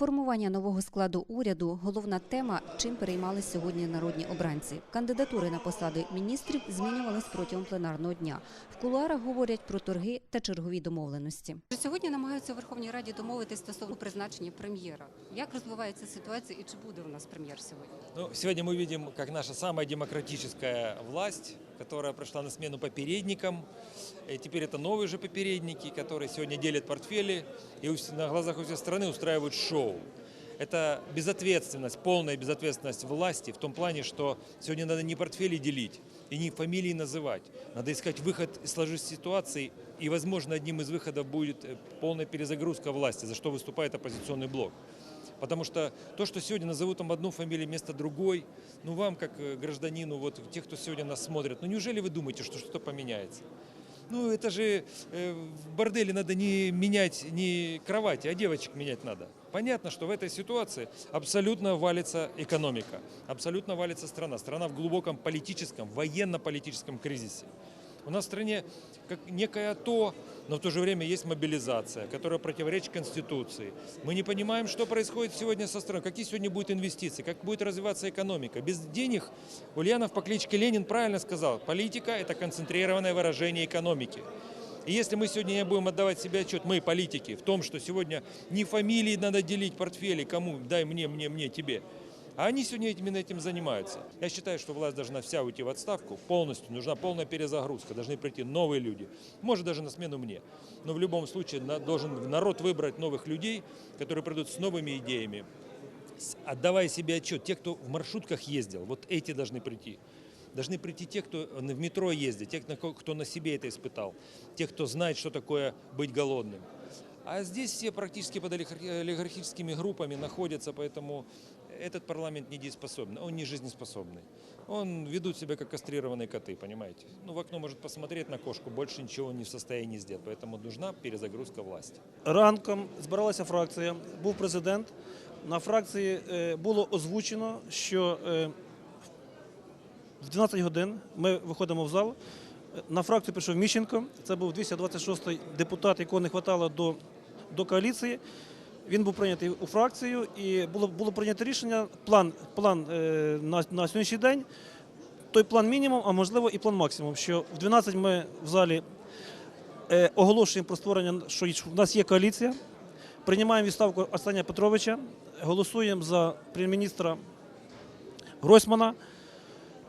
Формування нового складу уряду головна тема, чим переймались сьогодні народні обранці. Кандидатури на посади міністрів змінювались протягом пленарного дня. В кулуарах говорять про торги та чергові домовленості. Сьогодні намагаються у Верховній Раді домовитись стосовно призначення прем'єра. Як розвивається ситуація і чи буде у нас прем'єр сьогодні? Ну, сегодня мы видим, как наша самая демократическая власть, которая пришла на смену попередникам. И теперь это новые же попередники, которые сегодня делят портфели и на глазах у всей страны устраивают шоу. Это безответственность, полная безответственность власти в том плане, что сегодня надо не портфели делить и не фамилии называть. Надо искать выход из сложившейся ситуации, и, возможно, одним из выходов будет э, полная перезагрузка власти, за что выступает оппозиционный блок. Потому что то, что сегодня назовут там одну фамилию вместо другой, ну вам, как э, гражданину, вот тех, кто сегодня нас смотрит, ну неужели вы думаете, что что-то поменяется? Ну это же э, в борделе надо не менять не кровати, а девочек менять надо. Понятно, что в этой ситуации абсолютно валится экономика, абсолютно валится страна. Страна в глубоком политическом, военно-политическом кризисе. У нас в стране как некое то, но в то же время есть мобилизация, которая противоречит Конституции. Мы не понимаем, что происходит сегодня со страной, какие сегодня будут инвестиции, как будет развиваться экономика. Без денег Ульянов по кличке Ленин правильно сказал, политика – это концентрированное выражение экономики. И если мы сегодня не будем отдавать себе отчет, мы, политики, в том, что сегодня не фамилии надо делить, портфели, кому, дай мне, мне, мне, тебе, а они сегодня именно этим занимаются. Я считаю, что власть должна вся уйти в отставку полностью. Нужна полная перезагрузка. Должны прийти новые люди. Может, даже на смену мне. Но в любом случае должен народ выбрать новых людей, которые придут с новыми идеями. Отдавая себе отчет, те, кто в маршрутках ездил, вот эти должны прийти. Должны прийти те, кто в метро ездит, те, кто на себе это испытал, те, кто знает, что такое быть голодным. А здесь все практически под олигарх- олигархическими группами находятся, поэтому этот парламент недееспособный, он не жизнеспособный. Он ведут себя как кастрированные коты, понимаете? Ну, в окно может посмотреть на кошку, больше ничего он не в состоянии сделать, поэтому нужна перезагрузка власти. Ранком збиралася фракція, був президент. На фракції е, було озвучено, що е, в 12 годин ми виходимо в зал. На фракцію прийшов Міщенко. Це був 226-й депутат, якого не вистачало до, до коаліції. Він був прийнятий у фракцію і було, було прийнято рішення, план, план е, на, на сьогоднішній день. Той план мінімум, а можливо і план максимум. Що в 12 ми в залі е, оголошуємо про створення, що в нас є коаліція. Приймаємо відставку Арсенія Петровича, голосуємо за прем'єр-міністра Гройсмана.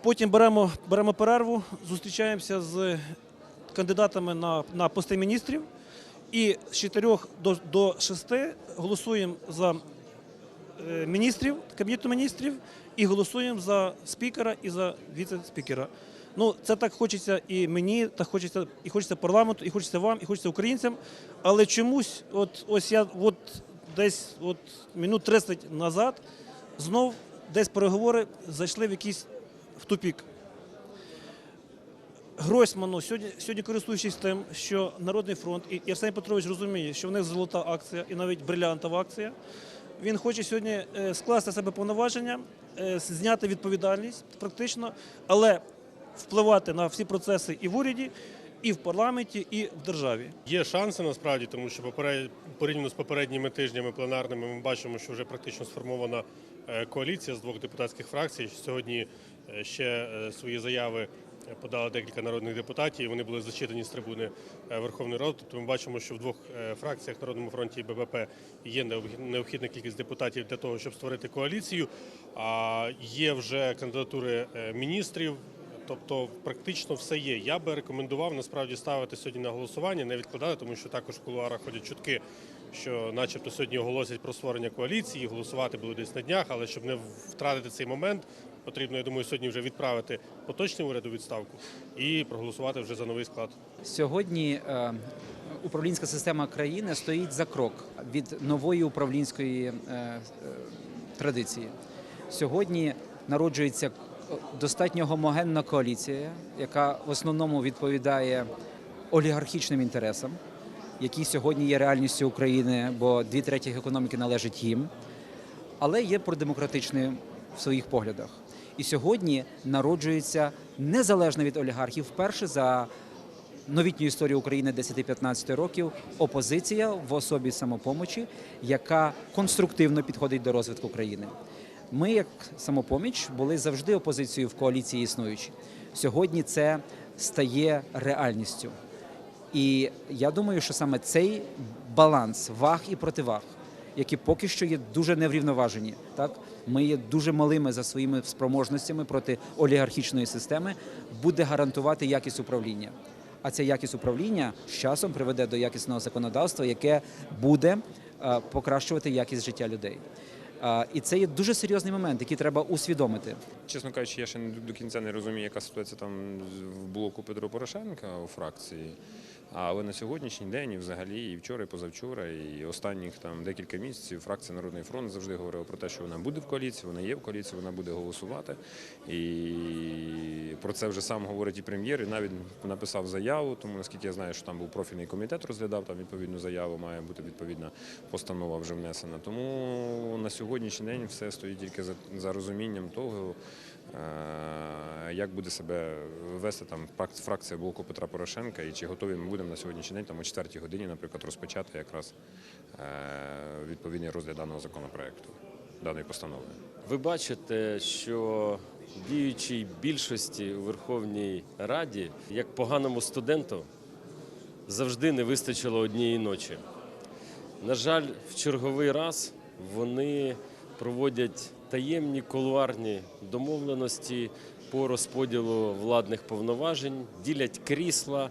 Потім беремо, беремо перерву, зустрічаємося з кандидатами на, на пости міністрів. І з 4 до, до 6 голосуємо за е, міністрів, кабінету міністрів, і голосуємо за спікера і за віце-спікера. Ну, це так хочеться і мені, так хочеться, і хочеться парламенту, і хочеться вам, і хочеться українцям. Але чомусь, от ось я от десь от минут 30 назад знов десь переговори зайшли в якийсь в тупік. Гройсману сьогодні, сьогодні користуючись тим, що Народний фронт і Арсеній Петрович розуміє, що в них золота акція і навіть брилянтова акція. Він хоче сьогодні е, скласти себе повноваження, е, зняти відповідальність практично, але впливати на всі процеси і в уряді, і в парламенті, і в державі. Є шанси насправді, тому що порівняно з попередніми тижнями пленарними ми бачимо, що вже практично сформована е, коаліція з двох депутатських фракцій. Сьогодні ще свої заяви подали декілька народних депутатів. і Вони були зачитані з трибуни е, Верховної Ради. Тобто ми бачимо, що в двох е, фракціях Народному фронті і ББП є необх- необхідна кількість депутатів для того, щоб створити коаліцію. А є вже кандидатури е, міністрів. Тобто практично все є. Я би рекомендував насправді ставити сьогодні на голосування, не відкладати, тому що також в кулуарах ходять чутки, що начебто сьогодні оголосять про створення коаліції, голосувати будуть десь на днях, але щоб не втратити цей момент, потрібно, я думаю, сьогодні вже відправити поточний уряд у відставку і проголосувати вже за новий склад. Сьогодні е, управлінська система країни стоїть за крок від нової управлінської е, е, традиції. Сьогодні народжується достатньо гомогенна коаліція, яка в основному відповідає олігархічним інтересам, які сьогодні є реальністю України, бо дві третіх економіки належить їм, але є продемократичним в своїх поглядах. І сьогодні народжується незалежно від олігархів вперше за новітню історію України 10-15 років опозиція в особі самопомочі, яка конструктивно підходить до розвитку країни. Ми, як самопоміч, були завжди опозицією в коаліції існуючі. Сьогодні це стає реальністю. І я думаю, що саме цей баланс ваг і противаг, які поки що є дуже неврівноважені, так ми є дуже малими за своїми спроможностями проти олігархічної системи, буде гарантувати якість управління. А ця якість управління з часом приведе до якісного законодавства, яке буде е, покращувати якість життя людей. І це є дуже серйозний момент, який треба усвідомити. Чесно кажучи, я ще до кінця не розумію, яка ситуація там в блоку Петро Порошенка у фракції. Але на сьогоднішній день, і взагалі, і вчора, і позавчора, і останніх там декілька місяців фракція Народний фронт завжди говорила про те, що вона буде в коаліції, вона є в коаліції, вона буде голосувати. І про це вже сам говорить і прем'єр, і навіть написав заяву, тому наскільки я знаю, що там був профільний комітет, розглядав там відповідну заяву, має бути відповідна постанова вже внесена. Тому на сьогоднішній день все стоїть тільки за, за розумінням того, як буде себе вести там фракція блоку Петра Порошенка, і чи готові ми будемо на сьогоднішній день, там о 4 годині, наприклад, розпочати якраз е, відповідний розгляд даного законопроекту, даної постанови. Ви бачите, що діючій більшості у Верховній Раді, як поганому студенту, завжди не вистачило однієї ночі. На жаль, в черговий раз вони проводять таємні кулуарні домовленості по розподілу владних повноважень, ділять крісла,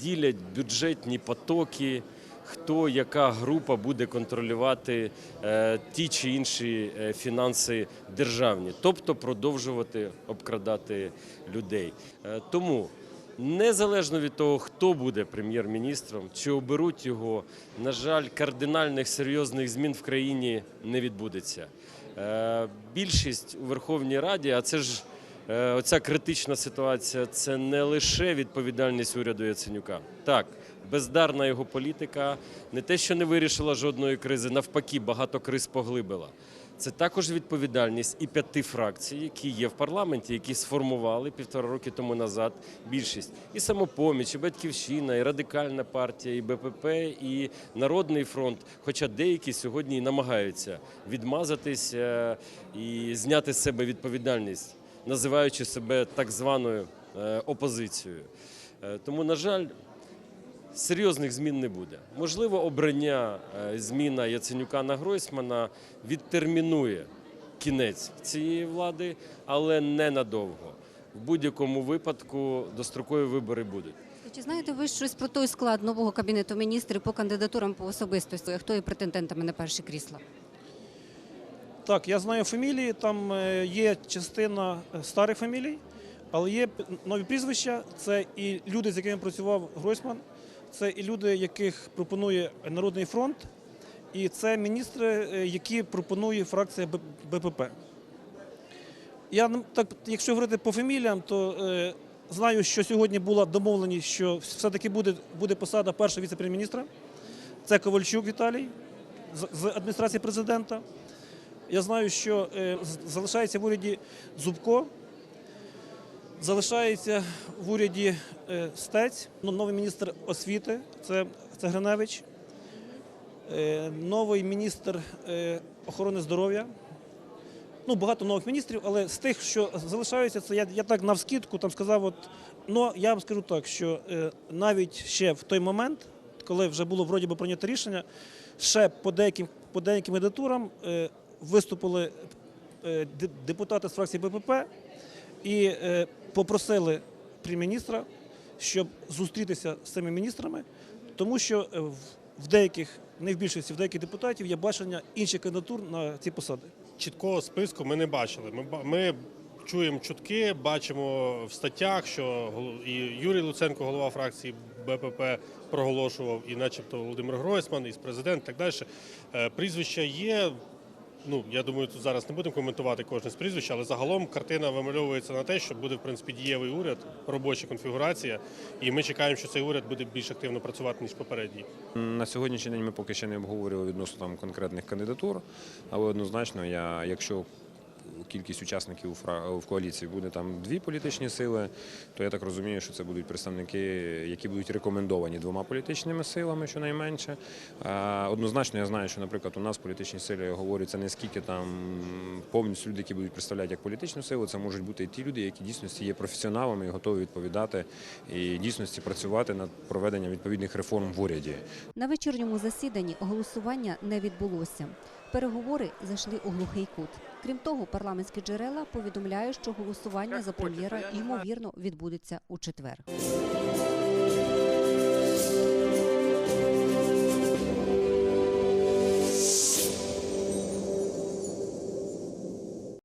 ділять бюджетні потоки. Хто яка група буде контролювати е, ті чи інші е, фінанси державні, тобто продовжувати обкрадати людей. Е, тому Незалежно від того, хто буде прем'єр-міністром, чи оберуть його, на жаль, кардинальних серйозних змін в країні не відбудеться. Е, Більшість у Верховній Раді, а це ж е, оця критична ситуація, це не лише відповідальність уряду Яценюка. Так, бездарна його політика не те, що не вирішила жодної кризи, навпаки, багато криз поглибила. Це також відповідальність і п'яти фракцій, які є в парламенті, які сформували півтора роки тому назад більшість. І самопоміч, і батьківщина, і радикальна партія, і БПП, і Народний фронт. Хоча деякі сьогодні намагаються відмазатись е, і зняти з себе відповідальність, називаючи себе так званою е, опозицією. Е, Тому, на жаль, серйозних змін не буде. Можливо, обрання е, зміна Яценюка на Гройсмана відтермінує кінець цієї влади, але не надовго. В будь-якому випадку дострокові вибори будуть. Чи знаєте ви щось про той склад нового кабінету міністрів по кандидатурам по особистості? Хто є претендентами на перші крісла? Так, я знаю фамілії, там е, є частина е, старих фамілій, але є нові прізвища. Це і люди, з якими працював Гройсман, це і люди, яких пропонує Народний фронт, і це міністри, е, які пропонує фракція БПП. Я так, якщо говорити по фаміліям, то е, знаю, що сьогодні була домовленість, що все-таки буде, буде посада першого віце-прем'єр-міністра. Це Ковальчук Віталій з- з адміністрації президента. Я знаю, що е, залишається в уряді Зубко, залишається в уряді е, Стець, ну, новий міністр освіти це, Гриневич, е, новий міністр е, охорони здоров'я. Ну, багато нових міністрів, але з тих, що залишаються, це я, я так навскідку там сказав. От, ну, я вам скажу так, що е, навіть ще в той момент, коли вже було вроді би прийнято рішення, ще по деяким, по деяким кандидатурам е, виступили е, депутати з фракції БПП і е, попросили прем'єр-міністра, щоб зустрітися з цими міністрами, тому що е, в- деяких, не в більшості, в деяких депутатів є бачення інших кандидатур на ці посади. Чіткого списку ми не бачили. Ми, ми чуємо чутки, бачимо в статтях, що і Юрій Луценко, голова фракції БПП, проголошував, і начебто Володимир Гройсман, і президент, так далі. Е, Прізвища є. Ну, я думаю, тут зараз не будемо коментувати кожне з прізвищ, але загалом картина вимальовується на те, що буде в принципі дієвий уряд, робоча конфігурація, і ми чекаємо, що цей уряд буде більш активно працювати ніж попередній. На сьогоднішній день ми поки ще не обговорювали відносно там конкретних кандидатур, але однозначно, я, якщо кількість учасників в коаліції буде там дві політичні сили, то я так розумію, що це будуть представники, які будуть рекомендовані двома політичними силами, щонайменше. Однозначно, я знаю, що, наприклад, у нас силі я говорю, це не скільки там повністю люди, які будуть представляти як політичну силу, це можуть бути і ті люди, які дійсності є професіоналами і готові відповідати і дійсності працювати над проведенням відповідних реформ в уряді. На вечірньому засіданні голосування не відбулося. Переговори зайшли у глухий кут. Крім того, парламентські джерела повідомляють, що голосування за прем'єра ймовірно відбудеться у четвер.